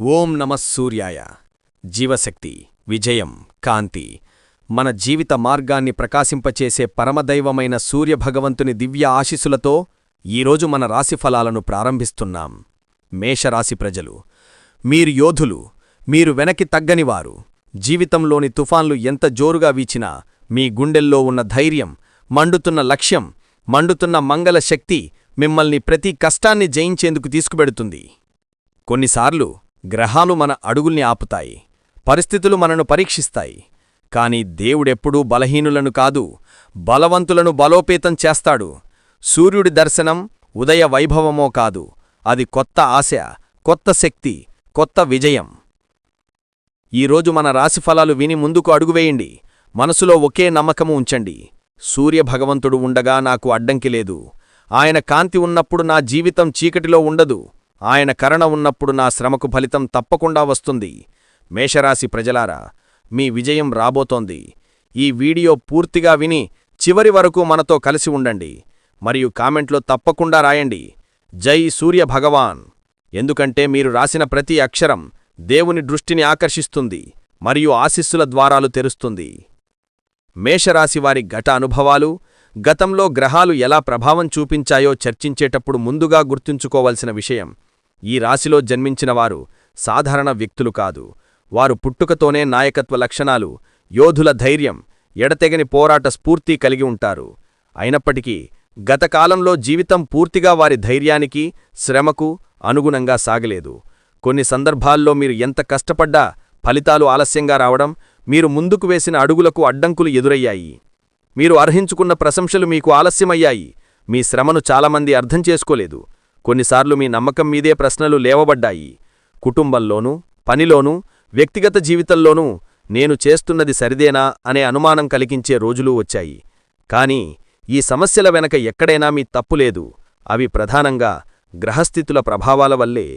ఓం నమస్సూర్యాయ జీవశక్తి విజయం కాంతి. మన జీవిత మార్గాన్ని ప్రకాశింపచేసే పరమదైవమైన సూర్యభగవంతుని దివ్య ఆశీసులతో ఈరోజు మన రాశిఫలాలను ప్రారంభిస్తున్నాం. మేషరాశి ప్రజలు మీరు యోధులు మీరు వెనక్కి తగ్గనివారు. జీవితంలోని తుఫాన్లు ఎంత జోరుగా వీచినా మీ గుండెల్లో ఉన్న ధైర్యం మండుతున్న లక్ష్యం మండుతున్న మంగళ శక్తి మిమ్మల్ని ప్రతి కష్టాన్ని జయించేందుకు తీసుకుబెడుతుంది. కొన్నిసార్లు గ్రహాలు మన అడుగుల్ని ఆపుతాయి పరిస్థితులు మనను పరీక్షిస్తాయి. కాని దేవుడెప్పుడూ బలహీనులను కాదు బలవంతులను బలోపేతం చేస్తాడు. సూర్యుడి దర్శనం ఉదయ వైభవమో కాదు అది కొత్త ఆశ కొత్త శక్తి కొత్త విజయం. ఈరోజు మన రాశిఫలాలు విని ముందుకు అడుగువేయండి మనసులో ఒకే నమ్మకము ఉంచండి. సూర్యభగవంతుడు ఉండగా నాకు అడ్డంకి లేదు. ఆయన కాంతి ఉన్నప్పుడు నా జీవితం చీకటిలో ఉండదు. ఆయన కరణ ఉన్నప్పుడు నా శ్రమకు ఫలితం తప్పకుండా వస్తుంది. మేషరాశి ప్రజలారా మీ విజయం రాబోతోంది. ఈ వీడియో పూర్తిగా విని చివరి వరకు మనతో కలిసి ఉండండి. మరియు కామెంట్లో తప్పకుండా రాయండి. జై సూర్య భగవాన్. ఎందుకంటే మీరు రాసిన ప్రతి అక్షరం దేవుని దృష్టిని ఆకర్షిస్తుంది మరియు ఆశిస్సుల ద్వారాలు తెరుస్తుంది. మేషరాశివారి గత అనుభవాలు గతంలో గ్రహాలు ఎలా ప్రభావం చూపించాయో చర్చించేటప్పుడు ముందుగా గుర్తుంచుకోవలసిన విషయం. ఈ రాశిలో జన్మించినవారు సాధారణ వ్యక్తులు కాదు. వారు పుట్టుకతోనే నాయకత్వ లక్షణాలు యోధుల ధైర్యం ఎడతెగని పోరాట స్ఫూర్తి కలిగి ఉంటారు. అయినప్పటికీ గతకాలంలో జీవితం పూర్తిగా వారి ధైర్యానికి శ్రమకు అనుగుణంగా సాగలేదు. కొన్ని సందర్భాల్లో మీరు ఎంత కష్టపడ్డా ఫలితాలు ఆలస్యంగా రావడం మీరు ముందుకు వేసిన అడుగులకు అడ్డంకులు ఎదురయ్యాయి. మీరు అర్హించుకున్న ప్రశంసలు మీకు ఆలస్యమయ్యాయి. మీ శ్రమను చాలామంది అర్థం చేసుకోలేదు. కొన్నిసార్లు మీ నమ్మకం మీదే ప్రశ్నలు లేవబడ్డాయి. కుటుంబంలోనూ పనిలోనూ వ్యక్తిగత జీవితంలోనూ నేను చేస్తున్నది సరిదేనా అనే అనుమానం కలిగించే రోజులూ వచ్చాయి. కానీ ఈ సమస్యల వెనక ఎక్కడైనా మీ తప్పులేదు అవి ప్రధానంగా గ్రహస్థితుల ప్రభావాల వల్లే.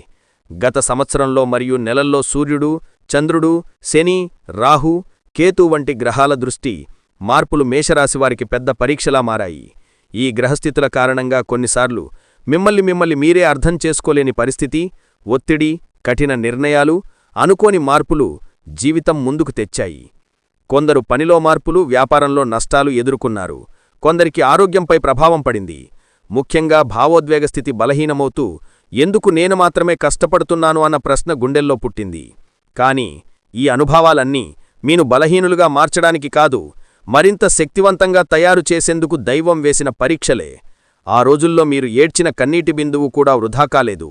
గత సంవత్సరంలో మరియు నెలల్లో సూర్యుడు చంద్రుడు శని రాహు కేతు వంటి గ్రహాల దృష్టి మార్పులు మేషరాశివారికి పెద్ద పరీక్షలా మారాయి. ఈ గ్రహస్థితుల కారణంగా కొన్నిసార్లు మిమ్మల్ని మిమ్మల్ని మీరే అర్థం చేసుకోలేని పరిస్థితి ఒత్తిడి కఠిన నిర్ణయాలు అనుకోని మార్పులు జీవితం ముందుకు తెచ్చాయి. కొందరు పనిలో మార్పులు వ్యాపారంలో నష్టాలు ఎదుర్కొన్నారు. కొందరికి ఆరోగ్యంపై ప్రభావం పడింది. ముఖ్యంగా భావోద్వేగ స్థితి బలహీనమవుతూ ఎందుకు నేను మాత్రమే కష్టపడుతున్నాను అన్న ప్రశ్న గుండెల్లో పుట్టింది. కాని ఈ అనుభవాలన్నీ మీను బలహీనులుగా మార్చడానికి కాదు మరింత శక్తివంతంగా తయారు చేసేందుకు దైవం వేసిన పరీక్షలే. ఆ రోజుల్లో మీరు ఏడ్చిన కన్నీటి బిందువు కూడా వృధా కాలేదు.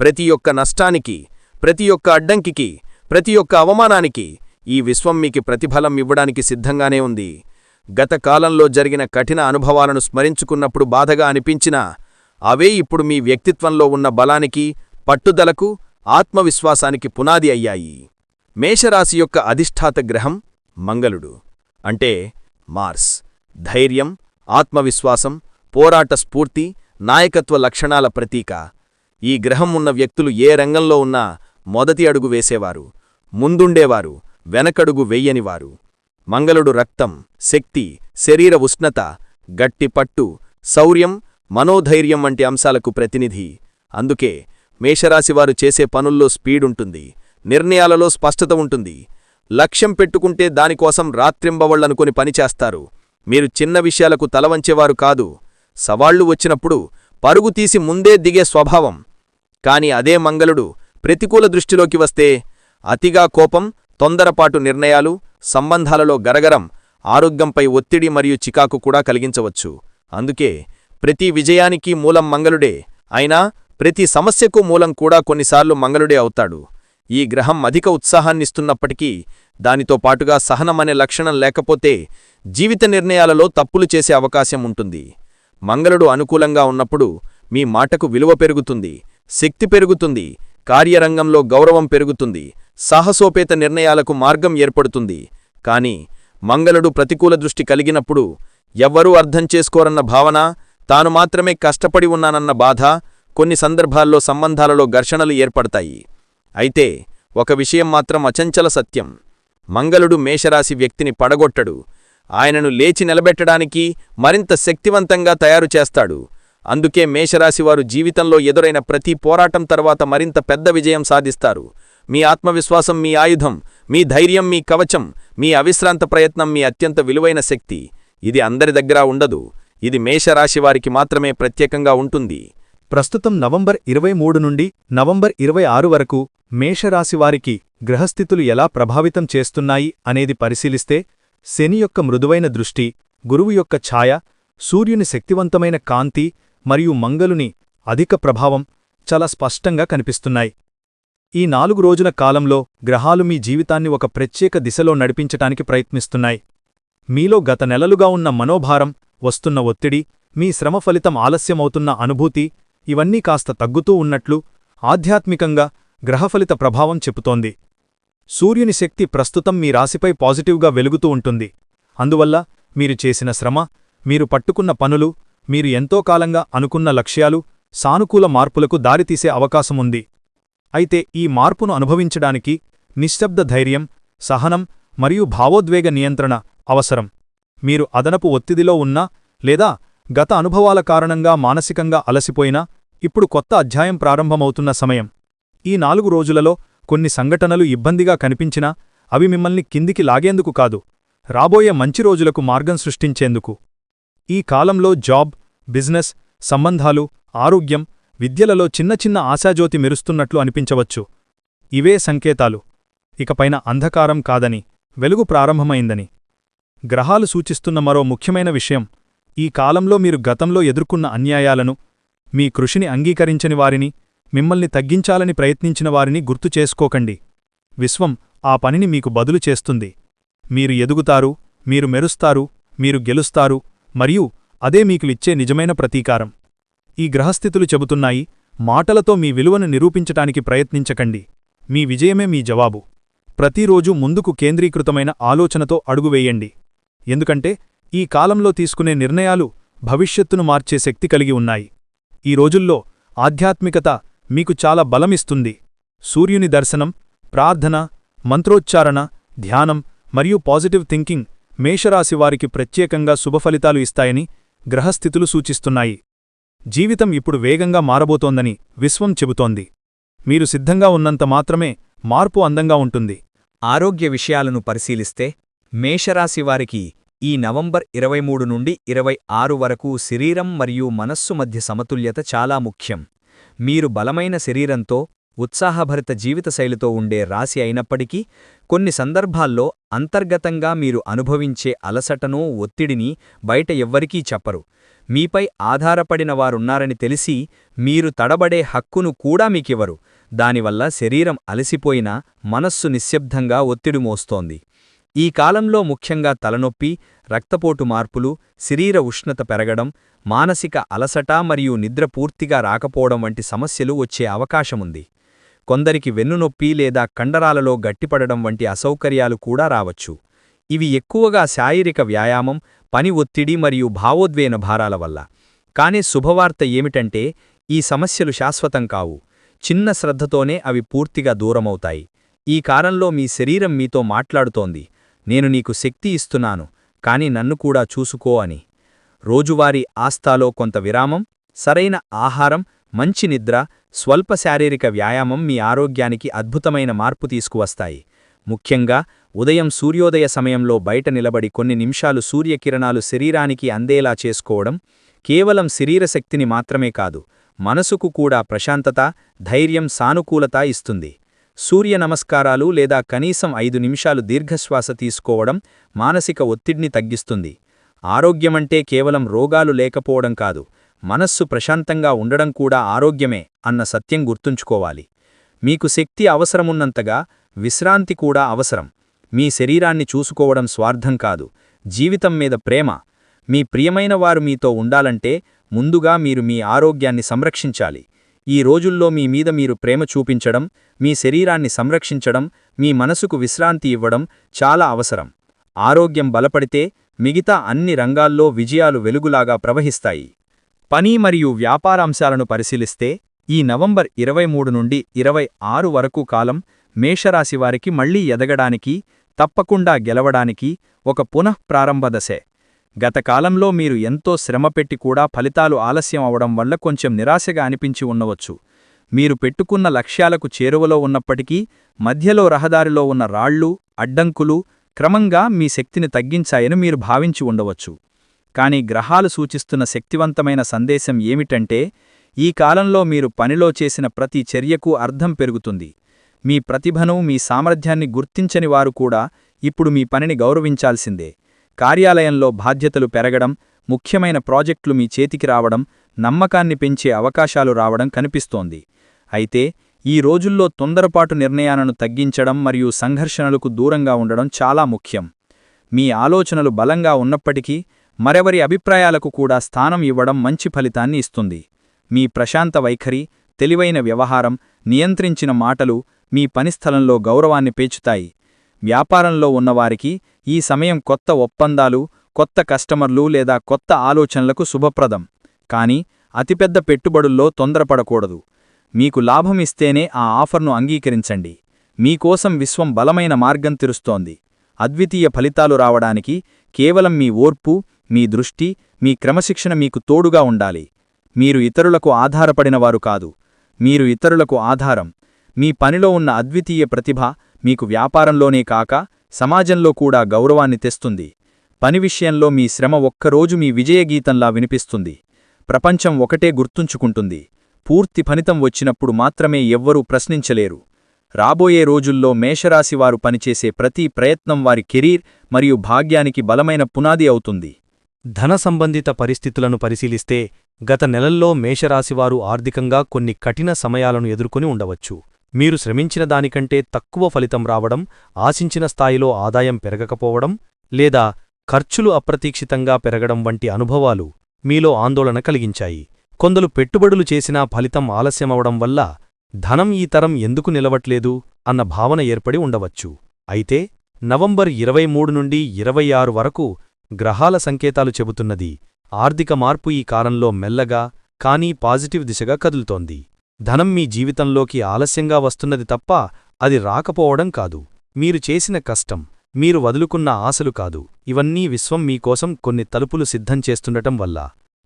ప్రతి ఒక్క నష్టానికి ప్రతి ఒక్క అడ్డంకికి ప్రతి ఒక్క అవమానానికి ఈ విశ్వం మీకు ప్రతిఫలం ఇవ్వడానికి సిద్ధంగానే ఉంది. గత కాలంలో జరిగిన కఠిన అనుభవాలను స్మరించుకున్నప్పుడు బాధగా అనిపించినా అవే ఇప్పుడు మీ వ్యక్తిత్వంలో ఉన్న బలానికి పట్టుదలకు ఆత్మవిశ్వాసానికి పునాది అయ్యాయి. మేషరాశి యొక్క అధిష్టాత గ్రహం మంగళుడు. అంటే మార్స్. ధైర్యం ఆత్మవిశ్వాసం పోరాట స్ఫూర్తి నాయకత్వ లక్షణాల ప్రతీక. ఈ గ్రహం ఉన్న వ్యక్తులు ఏ రంగంలో ఉన్నా మొదటి అడుగు వేసేవారు ముందుండేవారు వెనకడుగు వెయ్యనివారు మంగళుడు రక్తం శక్తి శరీర ఉష్ణత గట్టి పట్టు శౌర్యం మనోధైర్యం వంటి అంశాలకు ప్రతినిధి. అందుకే మేషరాశివారు చేసే పనుల్లో స్పీడుంటుంది నిర్ణయాలలో స్పష్టత ఉంటుంది. లక్ష్యం పెట్టుకుంటే దానికోసం రాత్రింబవళ్ళనుకుని పనిచేస్తారు మీరు చిన్న విషయాలకు తలవంచేవారు కాదు సవాళ్ళు వచ్చినప్పుడు పరుగు తీసి ముందే దిగే స్వభావం. కాని అదే మంగళుడు ప్రతికూల దృష్టిలోకి వస్తే అతిగా కోపం తొందరపాటు నిర్ణయాలు సంబంధాలలో గరగరం ఆరోగ్యంపై ఒత్తిడి మరియు చికాకు కూడా కలిగించవచ్చు. అందుకే ప్రతి విజయానికి మూలం మంగళుడే. అయినా ప్రతి సమస్యకు మూలం కూడా కొన్నిసార్లు మంగళుడే అవుతాడు. ఈ గ్రహం అధిక ఉత్సాహాన్నిస్తున్నప్పటికీ దానితో పాటుగా సహనమనే లక్షణం లేకపోతే జీవిత నిర్ణయాలలో తప్పులు చేసే అవకాశం ఉంటుంది. మంగళుడు అనుకూలంగా ఉన్నప్పుడు మీ మాటకు విలువ పెరుగుతుంది శక్తి పెరుగుతుంది కార్యరంగంలో గౌరవం పెరుగుతుంది సాహసోపేత నిర్ణయాలకు మార్గం ఏర్పడుతుంది. కాని మంగళుడు ప్రతికూల దృష్టి కలిగినప్పుడు ఎవ్వరూ అర్థం చేసుకోరన్న భావన తాను మాత్రమే కష్టపడి ఉన్నానన్న బాధ కొన్ని సందర్భాల్లో సంబంధాలలో ఘర్షణలు ఏర్పడతాయి. అయితే ఒక విషయం మాత్రం అచంచల సత్యం. మంగళుడు మేషరాశి వ్యక్తిని పడగొట్టడు. ఆయనను లేచి నిలబెట్టడానికి మరింత శక్తివంతంగా తయారు చేస్తాడు. అందుకే మేషరాశివారు జీవితంలో ఎదురైన ప్రతి పోరాటం తర్వాత మరింత పెద్ద విజయం సాధిస్తారు. మీ ఆత్మవిశ్వాసం మీ ఆయుధం మీ ధైర్యం మీ కవచం మీ అవిశ్రాంత ప్రయత్నం మీ అత్యంత విలువైన శక్తి. ఇది అందరి దగ్గర ఉండదు. ఇది మేషరాశివారికి మాత్రమే ప్రత్యేకంగా ఉంటుంది. ప్రస్తుతం నవంబర్ ఇరవై మూడు నుండి నవంబర్ ఇరవై ఆరు వరకు మేషరాశివారికి గ్రహస్థితులు ఎలా ప్రభావితం చేస్తున్నాయి అనేది పరిశీలిస్తే శని యొక్క మృదువైన దృష్టి గురువు యొక్క ఛాయ సూర్యుని శక్తివంతమైన కాంతి మరియు మంగలుని అధిక ప్రభావం చాలా స్పష్టంగా కనిపిస్తున్నాయి. ఈ నాలుగు రోజుల కాలంలో గ్రహాలు మీ జీవితాన్ని ఒక ప్రత్యేక దిశలో నడిపించటానికి ప్రయత్నిస్తున్నాయి. మీలో గత నెలలుగా ఉన్న మనోభారం వస్తున్న ఒత్తిడి మీ శ్రమ ఫలితం ఆలస్యమవుతున్న అనుభూతి ఇవన్నీ కాస్త తగ్గుతూ ఉన్నట్లు ఆధ్యాత్మికంగా గ్రహఫలిత ప్రభావం చెబుతోంది. సూర్యుని శక్తి ప్రస్తుతం మీ రాశిపై పాజిటివ్గా వెలుగుతూ ఉంటుంది. అందువల్ల మీరు చేసిన శ్రమ మీరు పట్టుకున్న పనులు మీరు ఎంతో కాలంగా అనుకున్న లక్ష్యాలు సానుకూల మార్పులకు దారితీసే అవకాశముంది అయితే ఈ మార్పును అనుభవించడానికి నిశ్శబ్ద ధైర్యం సహనం మరియు భావోద్వేగ నియంత్రణ అవసరం. మీరు అదనపు ఒత్తిడిలో ఉన్నా లేదా గత అనుభవాల కారణంగా మానసికంగా అలసిపోయినా ఇప్పుడు కొత్త అధ్యాయం ప్రారంభమవుతున్న సమయం. ఈ నాలుగు రోజులలో కొన్ని సంఘటనలు ఇబ్బందిగా కనిపించినా అవి మిమ్మల్ని కిందికి లాగేందుకు కాదు రాబోయే మంచి రోజులకు మార్గం సృష్టించేందుకు. ఈ కాలంలో జాబ్ బిజినెస్ సంబంధాలు ఆరోగ్యం విద్యలలో చిన్న చిన్న ఆశాజ్యోతి మెరుస్తున్నట్లు అనిపించవచ్చు. ఇవే సంకేతాలు. ఇకపైన అంధకారం కాదని వెలుగు ప్రారంభమైందని. గ్రహాలు సూచిస్తున్న మరో ముఖ్యమైన విషయం ఈ కాలంలో మీరు గతంలో ఎదుర్కొన్న అన్యాయాలను మీ కృషిని అంగీకరించని వారిని మిమ్మల్ని తగ్గించాలని ప్రయత్నించిన వారిని గుర్తు చేసుకోకండి. విశ్వం ఆ పనిని మీకు బదులు చేస్తుంది. మీరు ఎదుగుతారు మీరు మెరుస్తారు మీరు గెలుస్తారు మరియు అదే మీకులిచ్చే నిజమైన ప్రతీకారం. ఈ గ్రహస్థితులు చెబుతున్నాయి మాటలతో మీ విలువను నిరూపించటానికి ప్రయత్నించకండి. మీ విజయమే మీ జవాబు. ప్రతిరోజూ ముందుకు కేంద్రీకృతమైన ఆలోచనతో అడుగువేయండి ఎందుకంటే ఈ కాలంలో తీసుకునే నిర్ణయాలు భవిష్యత్తును మార్చే శక్తి కలిగి ఉన్నాయి. ఈ రోజుల్లో ఆధ్యాత్మికత మీకు చాలా బలమిస్తుంది. సూర్యుని దర్శనం ప్రార్థన మంత్రోచ్చారణ ధ్యానం మరియు పాజిటివ్ థింకింగ్ మేషరాశివారికి ప్రత్యేకంగా శుభఫలితాలు ఇస్తాయని గ్రహస్థితులు సూచిస్తున్నాయి. జీవితం ఇప్పుడు వేగంగా మారబోతోందని విశ్వం చెబుతోంది. మీరు సిద్ధంగా ఉన్నంత మాత్రమే మార్పు అందంగా ఉంటుంది. ఆరోగ్య విషయాలను పరిశీలిస్తే మేషరాశివారికి ఈ నవంబర్ ఇరవై మూడు నుండి ఇరవై ఆరు వరకు శరీరం మరియు మనస్సు మధ్య సమతుల్యత చాలా ముఖ్యం. మీరు బలమైన శరీరంతో ఉత్సాహభరిత జీవితశైలితో ఉండే రాశి అయినప్పటికీ కొన్ని సందర్భాల్లో అంతర్గతంగా మీరు అనుభవించే అలసటను ఒత్తిడిని బయట ఎవ్వరికీ చెప్పరు. మీపై ఆధారపడిన వారున్నారని తెలిసి మీరు తడబడే హక్కును కూడా మీకివ్వరు. దానివల్ల శరీరం అలసిపోయినా మనస్సు నిశ్శబ్దంగా ఒత్తిడి మోస్తోంది. ఈ కాలంలో ముఖ్యంగా తలనొప్పి రక్తపోటు మార్పులు శరీర ఉష్ణత పెరగడం మానసిక అలసట మరియు నిద్ర పూర్తిగా రాకపోవడం వంటి సమస్యలు వచ్చే అవకాశముంది. కొందరికి వెన్నునొప్పి లేదా కండరాలలో గట్టిపడడం వంటి అసౌకర్యాలు కూడా రావచ్చు. ఇవి ఎక్కువగా శారీరక వ్యాయామం పని ఒత్తిడి మరియు భావోద్వేన భారాల వల్ల. కాని శుభవార్త ఏమిటంటే ఈ సమస్యలు శాశ్వతం కావు. చిన్న శ్రద్ధతోనే అవి పూర్తిగా దూరమవుతాయి. ఈ కాలంలో మీ శరీరం మీతో మాట్లాడుతోంది. నేను నీకు శక్తి ఇస్తున్నాను కాని నన్ను కూడా చూసుకో అని. రోజువారీ ఆస్థాలో కొంత విరామం సరైన ఆహారం మంచి నిద్ర స్వల్ప శారీరక వ్యాయామం మీ ఆరోగ్యానికి అద్భుతమైన మార్పు తీసుకువస్తాయి. ముఖ్యంగా ఉదయం సూర్యోదయ సమయంలో బయట నిలబడి కొన్ని నిమిషాలు సూర్యకిరణాలు శరీరానికి అందేలా చేసుకోవడం కేవలం శరీరశక్తిని మాత్రమే కాదు మనసుకు కూడా ప్రశాంతత ధైర్యం సానుకూలత ఇస్తుంది. సూర్య నమస్కారాలు లేదా కనీసం ఐదు నిమిషాలు దీర్ఘశ్వాస తీసుకోవడం మానసిక ఒత్తిడిని తగ్గిస్తుంది. ఆరోగ్యమంటే కేవలం రోగాలు లేకపోవడం కాదు మనస్సు ప్రశాంతంగా ఉండడం కూడా ఆరోగ్యమే అన్న సత్యం గుర్తుంచుకోవాలి. మీకు శక్తి అవసరమున్నంతగా విశ్రాంతి కూడా అవసరం. మీ శరీరాన్ని చూసుకోవడం స్వార్థం కాదు జీవితం మీద ప్రేమ. మీ ప్రియమైన వారు మీతో ఉండాలంటే ముందుగా మీరు మీ ఆరోగ్యాన్ని సంరక్షించాలి. ఈ రోజుల్లో మీ మీద మీరు ప్రేమ చూపించడం మీ శరీరాన్ని సంరక్షించడం మీ మనసుకు విశ్రాంతి ఇవ్వడం చాలా అవసరం. ఆరోగ్యం బలపడితే మిగతా అన్ని రంగాల్లో విజయాలు వెలుగులాగా ప్రవహిస్తాయి. పని మరియు వ్యాపారాంశాలను పరిశీలిస్తే ఈ నవంబర్ ఇరవై మూడు నుండి ఇరవై ఆరు వరకు కాలం మేషరాశివారికి మళ్ళీ ఎదగడానికి తప్పకుండా గెలవడానికి ఒక పునఃప్రారంభ దశే. గత కాలంలో మీరు ఎంతో శ్రమపెట్టి కూడా ఫలితాలు ఆలస్యం అవడం వల్ల కొంచెం నిరాశగా అనిపించి ఉండవచ్చు. మీరు పెట్టుకున్న లక్ష్యాలకు చేరువలో ఉన్నప్పటికీ మధ్యలో రహదారిలో ఉన్న రాళ్ళు అడ్డంకులు క్రమంగా మీ శక్తిని తగ్గించాయని మీరు భావించి ఉండవచ్చు. కాని గ్రహాలు సూచిస్తున్న శక్తివంతమైన సందేశం ఏమిటంటే ఈ కాలంలో మీరు పనిలో చేసిన ప్రతి చర్యకు అర్థం పెరుగుతుంది. మీ ప్రతిభను మీ సామర్థ్యాన్ని గుర్తించని వారు కూడా ఇప్పుడు మీ పనిని గౌరవించాల్సిందే. కార్యాలయంలో బాధ్యతలు పెరగడం ముఖ్యమైన ప్రాజెక్టులు మీ చేతికి రావడం నమ్మకాన్ని పెంచే అవకాశాలు రావడం కనిపిస్తోంది. అయితే ఈ రోజుల్లో తొందరపాటు నిర్ణయాలను తగ్గించడం మరియు సంఘర్షణలకు దూరంగా ఉండడం చాలా ముఖ్యం. మీ ఆలోచనలు బలంగా ఉన్నప్పటికీ మరెవరి అభిప్రాయాలకు కూడా స్థానం ఇవ్వడం మంచి ఫలితాన్ని ఇస్తుంది. మీ ప్రశాంత వైఖరి తెలివైన వ్యవహారం నియంత్రించిన మాటలు మీ పనిస్థలంలో గౌరవాన్ని పేచుతాయి. వ్యాపారంలో ఉన్నవారికి ఈ సమయం కొత్త ఒప్పందాలు కొత్త కస్టమర్లు లేదా కొత్త ఆలోచనలకు శుభప్రదం. కానీ అతిపెద్ద పెట్టుబడుల్లో తొందరపడకూడదు. మీకు లాభమిస్తేనే ఆ ఆఫర్ను అంగీకరించండి. మీకోసం విశ్వం బలమైన మార్గం తెరుస్తోంది. అద్వితీయ ఫలితాలు రావడానికి కేవలం మీ ఓర్పు మీ దృష్టి మీ క్రమశిక్షణ మీకు తోడుగా ఉండాలి. మీరు ఇతరులకు ఆధారపడినవారు కాదు. మీరు ఇతరులకు ఆధారం. మీ పనిలో ఉన్న అద్వితీయ ప్రతిభ మీకు వ్యాపారంలోనే కాక సమాజంలో కూడా గౌరవాన్ని తెస్తుంది. పని విషయంలో మీ శ్రమ ఒక్కరోజు మీ విజయగీతంలా వినిపిస్తుంది. ప్రపంచం ఒకటే గుర్తుంచుకుంటుంది. పూర్తి ఫలితం వచ్చినప్పుడు మాత్రమే ఎవ్వరూ ప్రశ్నించలేరు. రాబోయే రోజుల్లో మేషరాశివారు పనిచేసే ప్రతి ప్రయత్నం వారి కెరీర్ మరియు భాగ్యానికి బలమైన పునాది అవుతుంది. ధన సంబంధిత పరిస్థితులను పరిశీలిస్తే గత నెలల్లో మేషరాశివారు ఆర్థికంగా కొన్ని కఠిన సమయాలను ఎదుర్కొని ఉండవచ్చు. మీరు శ్రమించిన దానికంటే తక్కువ ఫలితం రావడం ఆశించిన స్థాయిలో ఆదాయం పెరగకపోవడం లేదా ఖర్చులు అప్రతీక్షితంగా పెరగడం వంటి అనుభవాలు మీలో ఆందోళన కలిగించాయి. కొందరు పెట్టుబడులు చేసినా ఫలితం ఆలస్యమవడం వల్ల ధనం ఈ తరం ఎందుకు నిలవట్లేదు అన్న భావన ఏర్పడి ఉండవచ్చు. అయితే నవంబర్ ఇరవై మూడు నుండి ఇరవై ఆరు వరకు గ్రహాల సంకేతాలు చెబుతున్నది. ఆర్థిక మార్పు ఈ కాలంలో మెల్లగా కానీ పాజిటివ్ దిశగా కదులుతోంది. ధనం మీ జీవితంలోకి ఆలస్యంగా వస్తున్నది తప్ప అది రాకపోవడం కాదు. మీరు చేసిన కష్టం మీరు వదులుకున్న ఆశలు కాదు. ఇవన్నీ విశ్వం మీకోసం కొన్ని తలుపులు సిద్ధం చేస్తుండటం వల్ల.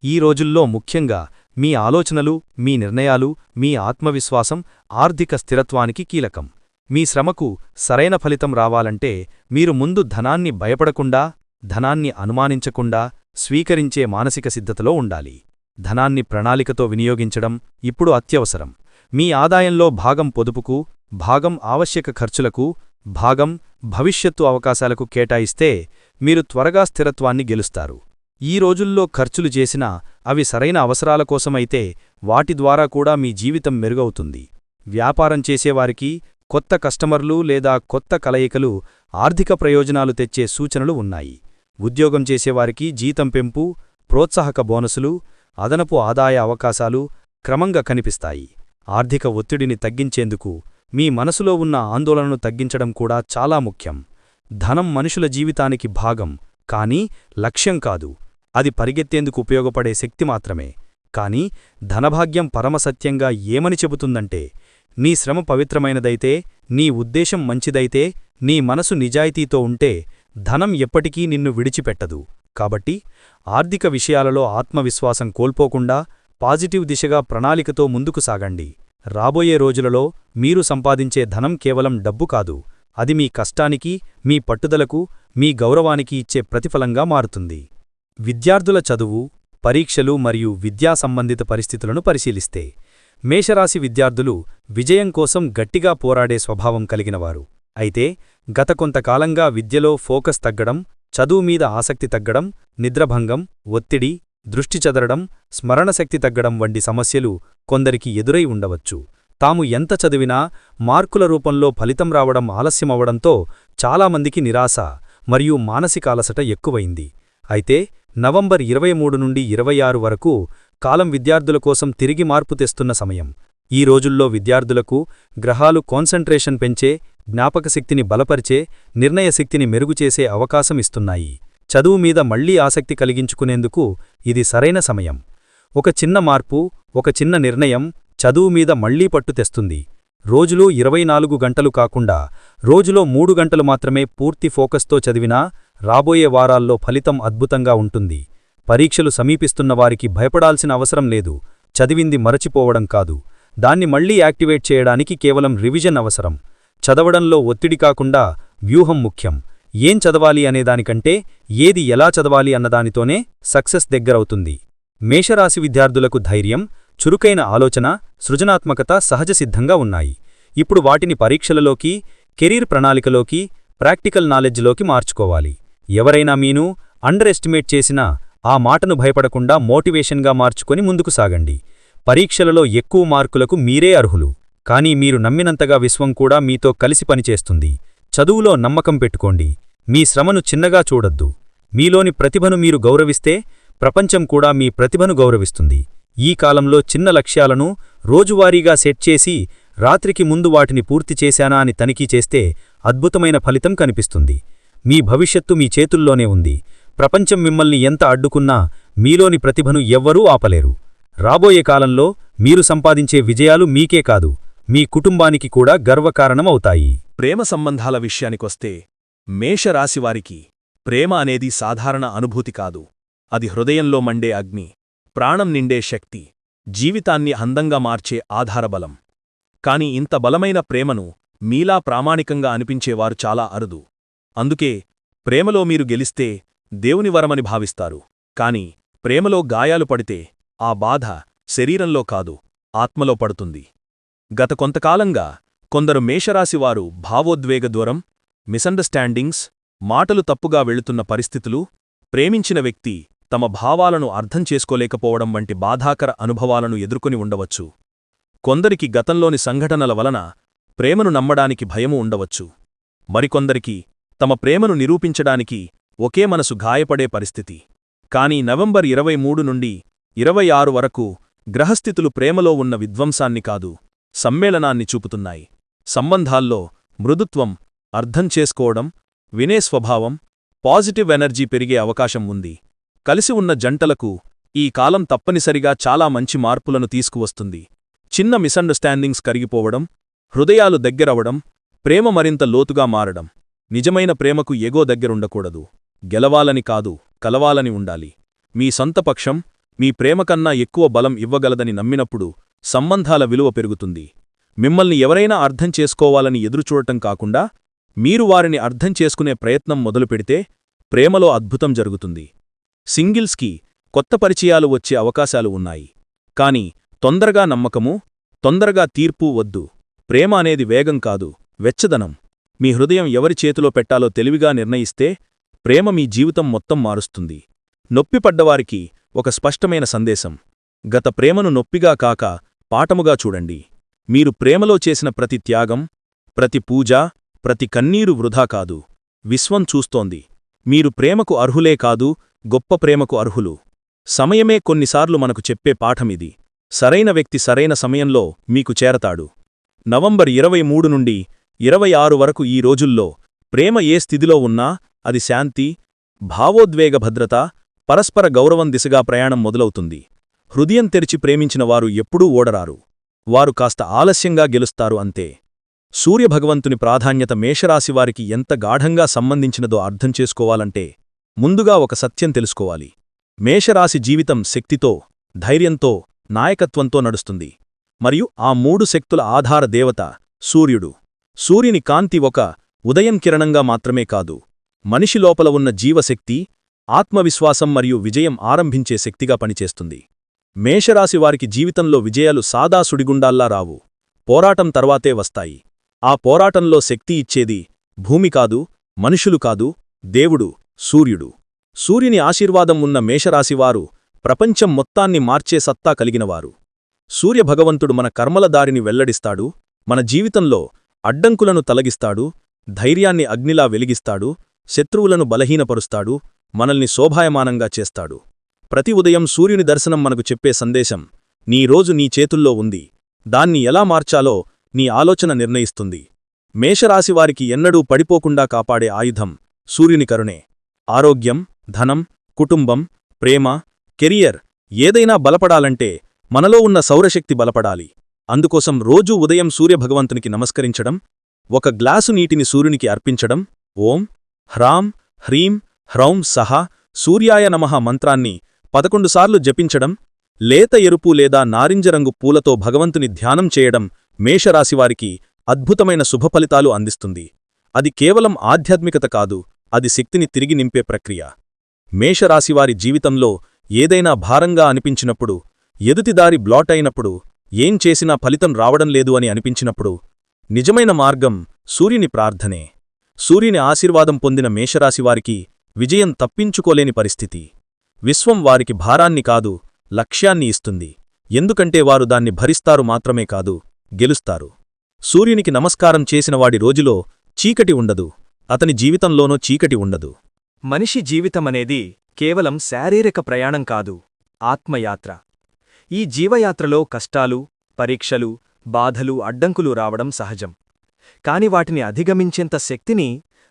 ఈ రోజుల్లో ముఖ్యంగా మీ ఆలోచనలు మీ నిర్ణయాలు మీ ఆత్మవిశ్వాసం ఆర్థిక స్థిరత్వానికి కీలకం. మీ శ్రమకు సరైన ఫలితం రావాలంటే మీరు ముందు ధనాన్ని భయపడకుండా ధనాన్ని అనుమానించకుండా స్వీకరించే మానసిక సిద్ధతలో ఉండాలి. ధనాన్ని ప్రణాళికతో వినియోగించడం ఇప్పుడు అత్యవసరం. మీ ఆదాయంలో భాగం పొదుపుకు భాగం ఆవశ్యక ఖర్చులకు భాగం భవిష్యత్తు అవకాశాలకు కేటాయిస్తే మీరు త్వరగా స్థిరత్వాన్ని గెలుస్తారు. ఈ రోజుల్లో ఖర్చులు చేసినా అవి సరైన అవసరాల కోసమైతే వాటి ద్వారా కూడా మీ జీవితం మెరుగవుతుంది. వ్యాపారం చేసేవారికి కొత్త కస్టమర్లు లేదా కొత్త కలయికలు ఆర్థిక ప్రయోజనాలు తెచ్చే సూచనలు ఉన్నాయి. ఉద్యోగం చేసేవారికి జీతం పెంపు ప్రోత్సాహక బోనసులు అదనపు ఆదాయ అవకాశాలు క్రమంగా కనిపిస్తాయి. ఆర్థిక ఒత్తిడిని తగ్గించేందుకు మీ మనసులో ఉన్న ఆందోళనను తగ్గించడం కూడా చాలా ముఖ్యం. ధనం మనుషుల జీవితానికి భాగం కానీ లక్ష్యం కాదు. అది పరిగెత్తేందుకు ఉపయోగపడే శక్తి మాత్రమే. కాని ధనభాగ్యం పరమసత్యంగా ఏమని చెబుతుందంటే నీ శ్రమ పవిత్రమైనదైతే నీ ఉద్దేశం మంచిదైతే నీ మనసు నిజాయితీతో ఉంటే ధనం ఎప్పటికీ నిన్ను విడిచిపెట్టదు. కాబట్టి ఆర్థిక విషయాలలో ఆత్మవిశ్వాసం కోల్పోకుండా పాజిటివ్ దిశగా ప్రణాళికతో ముందుకు సాగండి. రాబోయే రోజులలో మీరు సంపాదించే ధనం కేవలం డబ్బు కాదు అది మీ కష్టానికి మీ పట్టుదలకు మీ గౌరవానికి ఇచ్చే ప్రతిఫలంగా మారుతుంది. విద్యార్థుల చదువు పరీక్షలు మరియు విద్యా సంబంధిత పరిస్థితులను పరిశీలిస్తే మేషరాశి విద్యార్థులు విజయం కోసం గట్టిగా పోరాడే స్వభావం కలిగినవారు. అయితే గత కొంతకాలంగా విద్యలో ఫోకస్ తగ్గడం చదువు మీద ఆసక్తి తగ్గడం నిద్రభంగం ఒత్తిడి దృష్టి చదరడం స్మరణశక్తి తగ్గడం వంటి సమస్యలు కొందరికి ఎదురై ఉండవచ్చు. తాము ఎంత చదివినా మార్కుల రూపంలో ఫలితం రావడం ఆలస్యమవడంతో చాలామందికి నిరాశ మరియు మానసిక అలసట ఎక్కువైంది. అయితే నవంబర్ ఇరవై మూడు నుండి ఇరవై ఆరు వరకు కాలం విద్యార్థుల కోసం తిరిగి మార్పు తెస్తున్న సమయం. ఈ రోజుల్లో విద్యార్థులకు గ్రహాలు కాన్సంట్రేషన్ పెంచే జ్ఞాపకశక్తిని బలపరిచే నిర్ణయశక్తిని మెరుగుచేసే అవకాశం ఇస్తున్నాయి. చదువు మీద మళ్ళీ ఆసక్తి కలిగించుకునేందుకు ఇది సరైన సమయం. ఒక చిన్న మార్పు ఒక చిన్న నిర్ణయం చదువు మీద మళ్ళీ పట్టు తెస్తుంది. రోజులో ఇరవై నాలుగు గంటలు కాకుండా రోజులో మూడు గంటలు మాత్రమే పూర్తి ఫోకస్తో చదివినా రాబోయే వారాల్లో ఫలితం అద్భుతంగా ఉంటుంది. పరీక్షలు సమీపిస్తున్న వారికి భయపడాల్సిన అవసరం లేదు. చదివింది మరచిపోవడం కాదు. దాన్ని మళ్ళీ యాక్టివేట్ చేయడానికి కేవలం రివిజన్ అవసరం. చదవడంలో ఒత్తిడి కాకుండా వ్యూహం ముఖ్యం. ఏం చదవాలి అనేదానికంటే ఏది ఎలా చదవాలి అన్నదానితోనే సక్సెస్ దగ్గరవుతుంది. మేషరాశి విద్యార్థులకు ధైర్యం చురుకైన ఆలోచన సృజనాత్మకత సహజసిద్ధంగా ఉన్నాయి. ఇప్పుడు వాటిని పరీక్షలలోకి కెరీర్ ప్రణాళికలోకి ప్రాక్టికల్ నాలెడ్జ్లోకి మార్చుకోవాలి. ఎవరైనా మీను అండర్ ఎస్టిమేట్ చేసినా ఆ మాటను భయపడకుండా మోటివేషన్గా మార్చుకొని ముందుకు సాగండి. పరీక్షలలో ఎక్కువ మార్కులకు మీరే అర్హులు. కానీ మీరు నమ్మినంతగా విశ్వం కూడా మీతో కలిసి పనిచేస్తుంది. చదువులో నమ్మకం పెట్టుకోండి. మీ శ్రమను చిన్నగా చూడొద్దు. మీలోని ప్రతిభను మీరు గౌరవిస్తే ప్రపంచం కూడా మీ ప్రతిభను గౌరవిస్తుంది. ఈ కాలంలో చిన్న లక్ష్యాలను రోజువారీగా సెట్ చేసి రాత్రికి ముందు వాటిని పూర్తి చేశానా అని తనిఖీ చేస్తే అద్భుతమైన ఫలితం కనిపిస్తుంది. మీ భవిష్యత్తు మీ చేతుల్లోనే ఉంది. ప్రపంచం మిమ్మల్ని ఎంత అడ్డుకున్నా మీలోని ప్రతిభను ఎవ్వరూ ఆపలేరు. రాబోయే కాలంలో మీరు సంపాదించే విజయాలు మీకే కాదు మీ కుటుంబానికి కూడా గర్వకారణమవుతాయి. ప్రేమ సంబంధాల విషయానికొస్తే మేషరాశివారికి ప్రేమ అనేది సాధారణ అనుభూతి కాదు. అది హృదయంలో మండే అగ్ని ప్రాణం నిండే శక్తి జీవితాన్ని అందంగా మార్చే ఆధారబలం. కాని ఇంత బలమైన ప్రేమను మీలా ప్రామాణికంగా అనిపించేవారు చాలా అరుదు. అందుకే ప్రేమలో మీరు గెలిస్తే దేవుని వరమని భావిస్తారు. కాని ప్రేమలో గాయాలు పడితే ఆ బాధ శరీరంలో కాదు ఆత్మలో పడుతుంది. గత కొంతకాలంగా కొందరు మేషరాశివారు భావోద్వేగ దూరం మిసండర్స్టాండింగ్స్ మాటలు తప్పుగా వెళుతున్న పరిస్థితులు ప్రేమించిన వ్యక్తి తమ భావాలను అర్థం చేసుకోలేకపోవడం వంటి బాధాకర అనుభవాలను ఎదుర్కొని ఉండవచ్చు. కొందరికి గతంలోని సంఘటనల వలన ప్రేమను నమ్మడానికి భయము ఉండవచ్చు. మరికొందరికి తమ ప్రేమను నిరూపించడానికి ఒకే మనసు గాయపడే పరిస్థితి. కాని నవంబర్ ఇరవై మూడు నుండి ఇరవై ఆరు వరకు గ్రహస్థితులు ప్రేమలో ఉన్న విధ్వంసాన్ని కాదు సమ్మేళనాన్ని చూపుతున్నాయి. సంబంధాల్లో మృదుత్వం అర్థం చేసుకోవడం వినే స్వభావం పాజిటివ్ ఎనర్జీ పెరిగే అవకాశం ఉంది. కలిసి ఉన్న జంటలకు ఈ కాలం తప్పనిసరిగా చాలా మంచి మార్పులను తీసుకువస్తుంది. చిన్న మిసండర్స్టాండింగ్స్ కరిగిపోవడం హృదయాలు దగ్గరవడం ప్రేమ మరింత లోతుగా మారడం. నిజమైన ప్రేమకు ఎగో దగ్గరుండకూడదు. గెలవాలని కాదు కలవాలని ఉండాలి. మీ సొంత మీ ప్రేమకన్నా ఎక్కువ బలం ఇవ్వగలదని నమ్మినప్పుడు సంబంధాల విలువ పెరుగుతుంది. మిమ్మల్ని ఎవరైనా అర్థం చేసుకోవాలని ఎదురుచూడటం కాకుండా మీరు వారిని అర్థం చేసుకునే ప్రయత్నం మొదలుపెడితే ప్రేమలో అద్భుతం జరుగుతుంది. సింగిల్స్కి కొత్త పరిచయాలు వచ్చే అవకాశాలు ఉన్నాయి. కాని తొందరగా నమ్మకము తొందరగా తీర్పు వద్దు. ప్రేమ అనేది వేగం కాదు వెచ్చదనం. మీ హృదయం ఎవరి చేతిలో పెట్టాలో తెలివిగా నిర్ణయిస్తే ప్రేమ మీ జీవితం మొత్తం మారుస్తుంది. నొప్పిపడ్డవారికి ఒక స్పష్టమైన సందేశం. గత ప్రేమను నొప్పిగా కాక పాఠముగా చూడండి. మీరు ప్రేమలో చేసిన ప్రతి త్యాగం ప్రతి పూజ ప్రతి కన్నీరు వృధా కాదు. విశ్వం చూస్తోంది. మీరు ప్రేమకు అర్హులే కాదు గొప్ప ప్రేమకు అర్హులు. సమయమే కొన్నిసార్లు మనకు చెప్పే పాఠమిది. సరైన వ్యక్తి సరైన సమయంలో మీకు చేరతాడు. నవంబర్ ఇరవై మూడు నుండి ఇరవై ఆరు వరకు ఈ రోజుల్లో ప్రేమ ఏ స్థితిలో ఉన్నా అది శాంతి భావోద్వేగ భద్రత పరస్పర గౌరవం దిశగా ప్రయాణం మొదలవుతుంది. హృదయం తెరిచి ప్రేమించిన వారు ఎప్పుడూ ఓడరారు. వారు కాస్త ఆలస్యంగా గెలుస్తారు అంతే. సూర్యభగవంతుని ప్రాధాన్యత మేషరాశివారికి ఎంత గాఢంగా సంబంధించినదో అర్థం చేసుకోవాలంటే ముందుగా ఒక సత్యం తెలుసుకోవాలి. మేషరాశి జీవితం శక్తితో ధైర్యంతో నాయకత్వంతో నడుస్తుంది. మరియు ఆ మూడు శక్తుల ఆధార దేవత సూర్యుడు. సూర్యుని కాంతి ఒక ఉదయం కిరణంగా మాత్రమే కాదు. మనిషి లోపల ఉన్న జీవశక్తి ఆత్మవిశ్వాసం మరియు విజయం ఆరంభించే శక్తిగా పనిచేస్తుంది. మేషరాశివారికి జీవితంలో విజయాలు సాదా సుడిగుండాల్లా రావు. పోరాటం తర్వాతే వస్తాయి. ఆ పోరాటంలో శక్తి ఇచ్చేది భూమి కాదు మనుషులు కాదు దేవుడు సూర్యుడు. సూర్యుని ఆశీర్వాదం ఉన్న మేషరాశివారు ప్రపంచం మొత్తాన్ని మార్చే సత్తా కలిగినవారు. సూర్యభగవంతుడు మన కర్మల దారిని వెల్లడిస్తాడు మన జీవితంలో అడ్డంకులను తలగిస్తాడు ధైర్యాన్ని అగ్నిలా వెలిగిస్తాడు శత్రువులను బలహీనపరుస్తాడు మనల్ని శోభాయమానంగా చేస్తాడు. ప్రతి ఉదయం సూర్యుని దర్శనం మనకు చెప్పే సందేశం నీ రోజు నీ చేతుల్లో ఉంది. దాన్ని ఎలా మార్చాలో నీ ఆలోచన నిర్ణయిస్తుంది. మేషరాశివారికి ఎన్నడూ పడిపోకుండా కాపాడే ఆయుధం సూర్యుని కరుణే. ఆరోగ్యం ధనం కుటుంబం ప్రేమ కెరియర్ ఏదైనా బలపడాలంటే మనలో ఉన్న సౌరశక్తి బలపడాలి. అందుకోసం రోజూ ఉదయం సూర్యభగవంతునికి నమస్కరించడం ఒక గ్లాసు నీటిని సూర్యునికి అర్పించడం ఓం హ్రాం హ్రీం హ్రౌం సహా సూర్యాయ నమః మంత్రాన్ని పదకొండుసార్లు జపించడం లేత ఎరుపు లేదా నారింజరంగు పూలతో భగవంతుని ధ్యానం చేయడం మేషరాశివారికి అద్భుతమైన శుభఫలితాలు అందిస్తుంది. అది కేవలం ఆధ్యాత్మికత కాదు అది శక్తిని తిరిగి నింపే ప్రక్రియ. మేషరాశివారి జీవితంలో ఏదైనా భారంగా అనిపించినప్పుడు ఎదుటిదారి బ్లాట్ అయినప్పుడు ఏం చేసినా ఫలితం రావడం లేదు అని అనిపించినప్పుడు నిజమైన మార్గం సూర్యుని ప్రార్థనే. సూర్యుని ఆశీర్వాదం పొందిన మేషరాశివారికి విజయం తప్పించుకోలేని పరిస్థితి. విశ్వం వారికి భారాన్ని కాదు లక్ష్యాన్ని ఇస్తుంది. ఎందుకంటే వారు దాన్ని భరిస్తారు మాత్రమే కాదు గెలుస్తారు. సూర్యునికి నమస్కారం చేసినవాడి రోజులో చీకటి ఉండదు అతని జీవితంలోనో చీకటి ఉండదు. మనిషి జీవితమనేది కేవలం శారీరక ప్రయాణం కాదు ఆత్మయాత్ర. ఈ జీవయాత్రలో కష్టాలు పరీక్షలు బాధలు అడ్డంకులు రావడం సహజం. కాని వాటిని అధిగమించేంత శక్తిని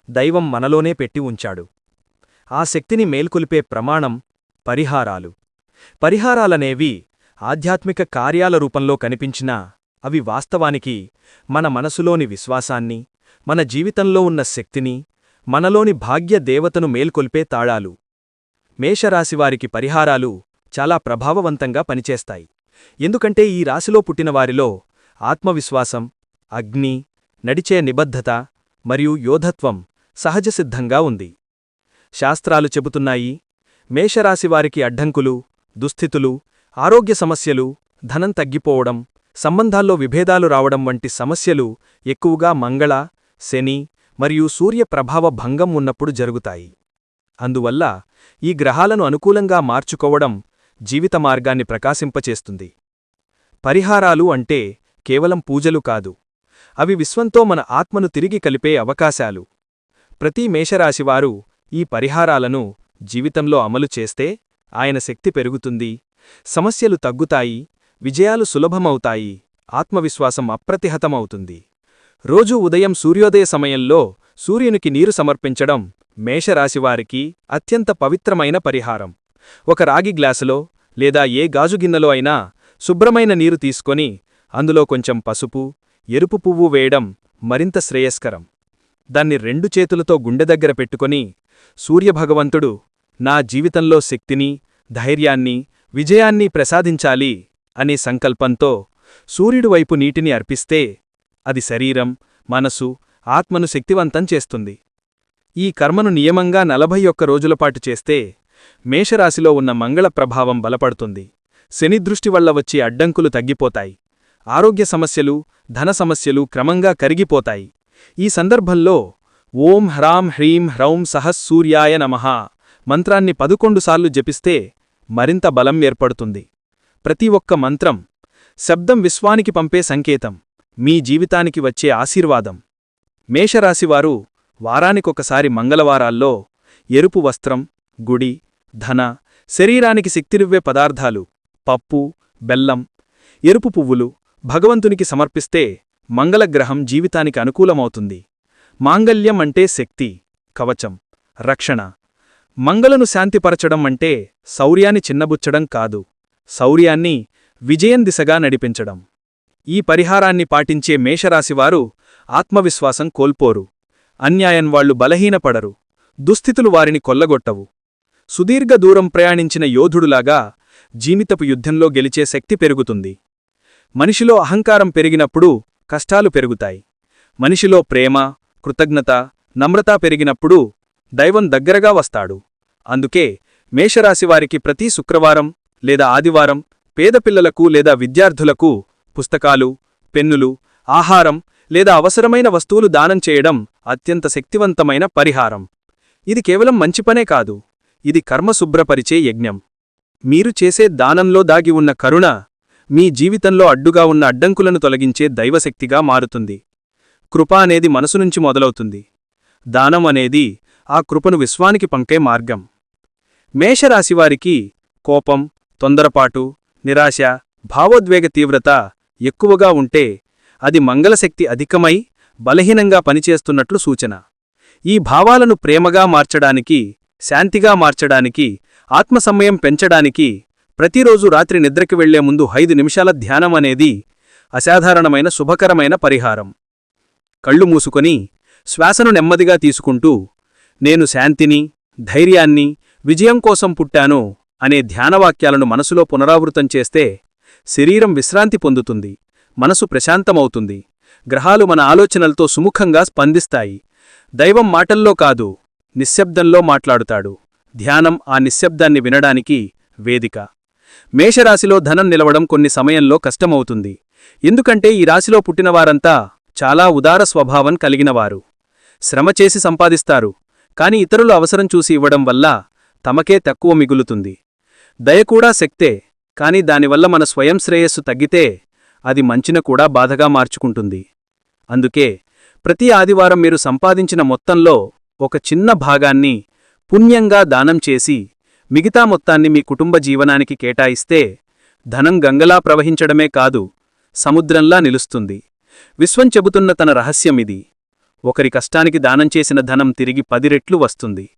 దైవం మనలోనే పెట్టి ఉంచాడు. ఆ శక్తిని మేల్కొలిపే ప్రమాణం పరిహారాలు. పరిహారాలనేవి ఆధ్యాత్మిక కార్యాల రూపంలో కనిపించినా అవి వాస్తవానికి మన మనసులోని విశ్వాసాన్ని మన జీవితంలో ఉన్న శక్తిని మనలోని భాగ్య దేవతను మేల్కొల్పే తాళాలు. మేషరాశివారికి పరిహారాలు చాలా ప్రభావవంతంగా పనిచేస్తాయి. ఎందుకంటే ఈ రాశిలో పుట్టినవారిలో ఆత్మవిశ్వాసం అగ్ని నడిచే నిబద్ధత మరియు యోధత్వం సహజసిద్ధంగా ఉంది. శాస్త్రాలు చెబుతున్నాయి. మేషరాశివారికి అడ్డంకులు దుస్థితులు ఆరోగ్య సమస్యలు ధనం తగ్గిపోవడం సంబంధాల్లో విభేదాలు రావడం వంటి సమస్యలు ఎక్కువగా మంగళ శని మరియు సూర్య ప్రభావ భంగం ఉన్నప్పుడు జరుగుతాయి. అందువల్ల ఈ గ్రహాలను అనుకూలంగా మార్చుకోవడం జీవిత మార్గాన్ని ప్రకాశింపచేస్తుంది. పరిహారాలు అంటే కేవలం పూజలు కాదు. అవి విశ్వంతో మన ఆత్మను తిరిగి కలిపే అవకాశాలు. ప్రతి మేషరాశివారు ఈ పరిహారాలను జీవితంలో అమలు చేస్తే ఆయన శక్తి పెరుగుతుంది. సమస్యలు తగ్గుతాయి విజయాలు సులభమవుతాయి ఆత్మవిశ్వాసం అప్రతిహతమవుతుంది. రోజూ ఉదయం సూర్యోదయ సమయంలో సూర్యునికి నీరు సమర్పించడం మేషరాశివారికి అత్యంత పవిత్రమైన పరిహారం. ఒక రాగి గ్లాసులో లేదా ఏ గాజుగిన్నెలో అయినా శుభ్రమైన నీరు తీసుకొని అందులో కొంచెం పసుపు ఎరుపు పువ్వు వేయడం మరింత శ్రేయస్కరం. దాన్ని రెండు చేతులతో గుండె దగ్గర పెట్టుకొని సూర్యభగవంతుడు నా జీవితంలో శక్తిని ధైర్యాన్ని విజయాన్ని ప్రసాదించాలి అనే సంకల్పంతో సూర్యుడు వైపు నీటిని అర్పిస్తే అది శరీరం మనసు ఆత్మను శక్తివంతం చేస్తుంది. ఈ కర్మను నియమంగా నలభై ఒక్క రోజులపాటు చేస్తే మేషరాశిలో ఉన్న మంగళ ప్రభావం బలపడుతుంది. శనిదృష్టి వల్ల వచ్చే అడ్డంకులు తగ్గిపోతాయి. ఆరోగ్య సమస్యలు ధన సమస్యలు క్రమంగా కరిగిపోతాయి. ఈ సందర్భంలో ఓం హ్రాం హ్రీం హ్రౌం సహస్సూర్యాయ నమః మంత్రాన్ని పదుకొండుసార్లు జపిస్తే మరింత బలం ఏర్పడుతుంది. ప్రతి ఒక్క మంత్రం శబ్దం విశ్వానికి పంపే సంకేతం మీ జీవితానికి వచ్చే ఆశీర్వాదం. మేషరాశివారు వారానికొకసారి మంగళవారాల్లో ఎరుపు వస్త్రం గుడి ధన శరీరానికి శక్తినివ్వే పదార్థాలు పప్పు బెల్లం ఎరుపు పువ్వులు భగవంతునికి సమర్పిస్తే మంగళగ్రహం జీవితానికి అనుకూలమవుతుంది. మాంగల్యం అంటే శక్తి కవచం రక్షణ. మంగళను శాంతిపరచడం అంటే శౌర్యాన్ని చిన్నబుచ్చడం కాదు. శౌర్యాన్ని విజయం దిశగా నడిపించడం. ఈ పరిహారాన్ని పాటించే మేషరాశివారు ఆత్మవిశ్వాసం కోల్పోరు. అన్యాయం వాళ్ళు బలహీనపడరు. దుస్థితులు వారిని కొల్లగొట్టవు. సుదీర్ఘ దూరం ప్రయాణించిన యోధుడులాగా జీవితపు యుద్ధంలో గెలిచే శక్తి పెరుగుతుంది. మనిషిలో అహంకారం పెరిగినప్పుడు కష్టాలు పెరుగుతాయి. మనిషిలో ప్రేమ కృతజ్ఞత నమ్రత పెరిగినప్పుడు దైవం దగ్గరగా వస్తాడు. అందుకే మేషరాశివారికి ప్రతి శుక్రవారం లేదా ఆదివారం పేదపిల్లలకు లేదా విద్యార్థులకు పుస్తకాలు పెన్నులు ఆహారం లేదా అవసరమైన వస్తువులు దానం చేయడం అత్యంత శక్తివంతమైన పరిహారం. ఇది కేవలం మంచి పనే కాదు. ఇది కర్మశుభ్రపరిచే యజ్ఞం. మీరు చేసే దానంలో దాగి ఉన్న కరుణ మీ జీవితంలో అడ్డుగా ఉన్న అడ్డంకులను తొలగించే దైవశక్తిగా మారుతుంది. కృప అనేది మనసు నుంచి మొదలవుతుంది. దానం అనేది ఆ కృపను విశ్వానికి పంకే మార్గం. మేషరాశివారికి కోపం తొందరపాటు నిరాశ భావోద్వేగ తీవ్రత ఎక్కువగా ఉంటే అది మంగళశక్తి అధికమై బలహీనంగా పనిచేస్తున్నట్లు సూచన. ఈ భావాలను ప్రేమగా మార్చడానికి శాంతిగా మార్చడానికి ఆత్మసమయం పెంచడానికి ప్రతిరోజు రాత్రి నిద్రకి వెళ్ళే ముందు ఐదు నిమిషాల ధ్యానం అనేది అసాధారణమైన శుభకరమైన పరిహారం. కళ్ళు మూసుకొని శ్వాసను నెమ్మదిగా తీసుకుంటూ నేను శాంతిని ధైర్యాన్ని విజయం కోసం పుట్టాను అనే ధ్యానవాక్యాలను మనసులో పునరావృతం చేస్తే శరీరం విశ్రాంతి పొందుతుంది మనసు ప్రశాంతమవుతుంది గ్రహాలు మన ఆలోచనలతో సుముఖంగా స్పందిస్తాయి. దైవం మాటల్లో కాదు నిశ్శబ్దంలో మాట్లాడుతాడు. ధ్యానం ఆ నిశ్శబ్దాన్ని వినడానికి వేదిక. మేషరాశిలో ధనం నిలవడం కొన్ని సమయంలో కష్టమవుతుంది. ఎందుకంటే ఈ రాశిలో పుట్టినవారంతా చాలా ఉదార స్వభావం కలిగినవారు. శ్రమ చేసి సంపాదిస్తారు. కాని ఇతరులు అవసరం చూసి ఇవ్వడం వల్ల తమకే తక్కువ మిగులుతుంది. దయ కూడా శక్తే కాని దానివల్ల మన స్వయం శ్రేయస్సు తగ్గితే అది మంచిన కూడా బాధగా మార్చుకుంటుంది. అందుకే ప్రతి ఆదివారం మీరు సంపాదించిన మొత్తంలో ఒక చిన్న భాగాన్ని పుణ్యంగా దానం చేసి మిగతా మొత్తాన్ని మీ కుటుంబ జీవనానికి కేటాయిస్తే ధనం గంగలా ప్రవహించడమే కాదు సముద్రంలా నిలుస్తుంది. విశ్వం చెబుతున్న తన రహస్యమిది ఒకరి కష్టానికి దానం చేసిన ధనం తిరిగి పది రెట్లు వస్తుంది.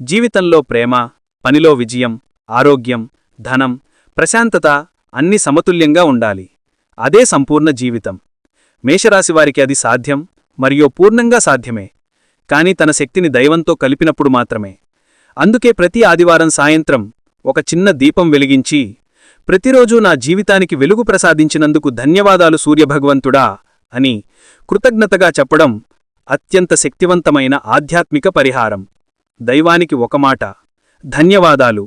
జీవితంలో ప్రేమ పనిలో విజయం ఆరోగ్యం ధనం ప్రశాంతత అన్ని సమతుల్యంగా ఉండాలి. అదే సంపూర్ణ జీవితం. మేషరాశివారికి అది సాధ్యం మరియు పూర్ణంగా సాధ్యమే. కాని తన శక్తిని దైవంతో కలిపినప్పుడు మాత్రమే. అందుకే ప్రతి ఆదివారం సాయంత్రం ఒక చిన్న దీపం వెలిగించి ప్రతిరోజూ నా జీవితానికి వెలుగు ప్రసాదించినందుకు ధన్యవాదాలు సూర్యభగవంతుడా అని కృతజ్ఞతగా చెప్పడం అత్యంత శక్తివంతమైన ఆధ్యాత్మిక పరిహారం. దైవానికి ఒక మాట ధన్యవాదాలు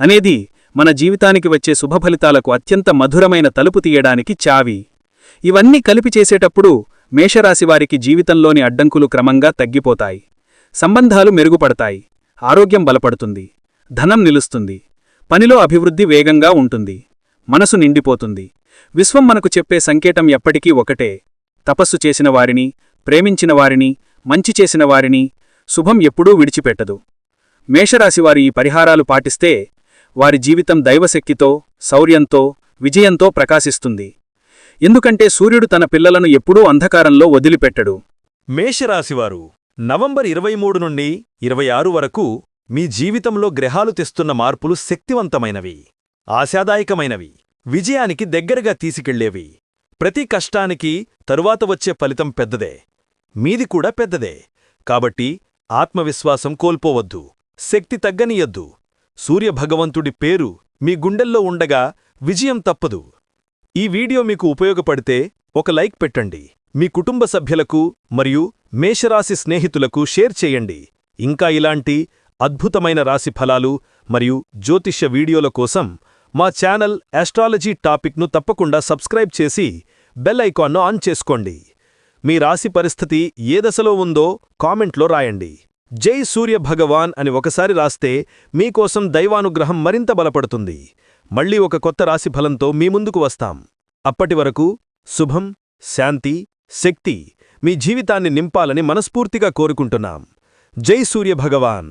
అనేది మన జీవితానికి వచ్చే శుభఫలితాలకు అత్యంత మధురమైన తలుపు తీయడానికి చావి. ఇవన్నీ కలిపి చేసేటప్పుడు మేషరాశివారికి జీవితంలోని అడ్డంకులు క్రమంగా తగ్గిపోతాయి. సంబంధాలు మెరుగుపడతాయి. ఆరోగ్యం బలపడుతుంది ధనం నిలుస్తుంది పనిలో అభివృద్ధి వేగంగా ఉంటుంది మనసు నిండిపోతుంది. విశ్వం మనకు చెప్పే సంకేతం ఎప్పటికీ ఒకటే. తపస్సు చేసిన వారిని ప్రేమించిన వారిని మంచి చేసిన వారిని శుభం ఎప్పుడూ విడిచిపెట్టదు. మేషరాశివారు ఈ పరిహారాలు పాటిస్తే వారి జీవితం దైవశక్తితో శౌర్యంతో విజయంతో ప్రకాశిస్తుంది. ఎందుకంటే సూర్యుడు తన పిల్లలను ఎప్పుడూ అంధకారంలో వదిలిపెట్టడు. మేషరాశివారు నవంబర్ ఇరవై మూడు నుండి ఇరవై ఆరు వరకు మీ జీవితంలో గ్రహాలు తెస్తున్న మార్పులు శక్తివంతమైనవి ఆశాదాయకమైనవి విజయానికి దగ్గరగా తీసుకెళ్ళేవి. ప్రతి కష్టానికి తరువాత వచ్చే ఫలితం పెద్దదే మీది కూడా పెద్దదే. కాబట్టి ఆత్మవిశ్వాసం కోల్పోవద్దు శక్తి తగ్గనీయద్దు. సూర్యభగవంతుడి పేరు మీ గుండెల్లో ఉండగా విజయం తప్పదు. ఈ వీడియో మీకు ఉపయోగపడితే ఒక లైక్ పెట్టండి. మీ కుటుంబ సభ్యులకు మరియు మేషరాశి స్నేహితులకు షేర్ చేయండి. ఇంకా ఇలాంటి అద్భుతమైన రాశి ఫలాలు మరియు జ్యోతిష్య వీడియోల కోసం మా ఛానల్ యాస్ట్రాలజీ టాపిక్ను తప్పకుండా సబ్స్క్రైబ్ చేసి బెల్ ఐకాన్ను ఆన్ చేసుకోండి. మీ రాశి పరిస్థితి ఏ దశలో ఉందో కామెంట్లో రాయండి. జై సూర్య భగవాన్ అని ఒకసారి రాస్తే మీకోసం దైవానుగ్రహం మరింత బలపడుతుంది. మళ్ళీ ఒక కొత్త రాశి ఫలంతో మీ ముందుకు వస్తాం. అప్పటి వరకు శుభం శాంతి శక్తి మీ జీవితాన్ని నింపాలని మనస్ఫూర్తిగా కోరుకుంటున్నాం. జై సూర్య భగవాన్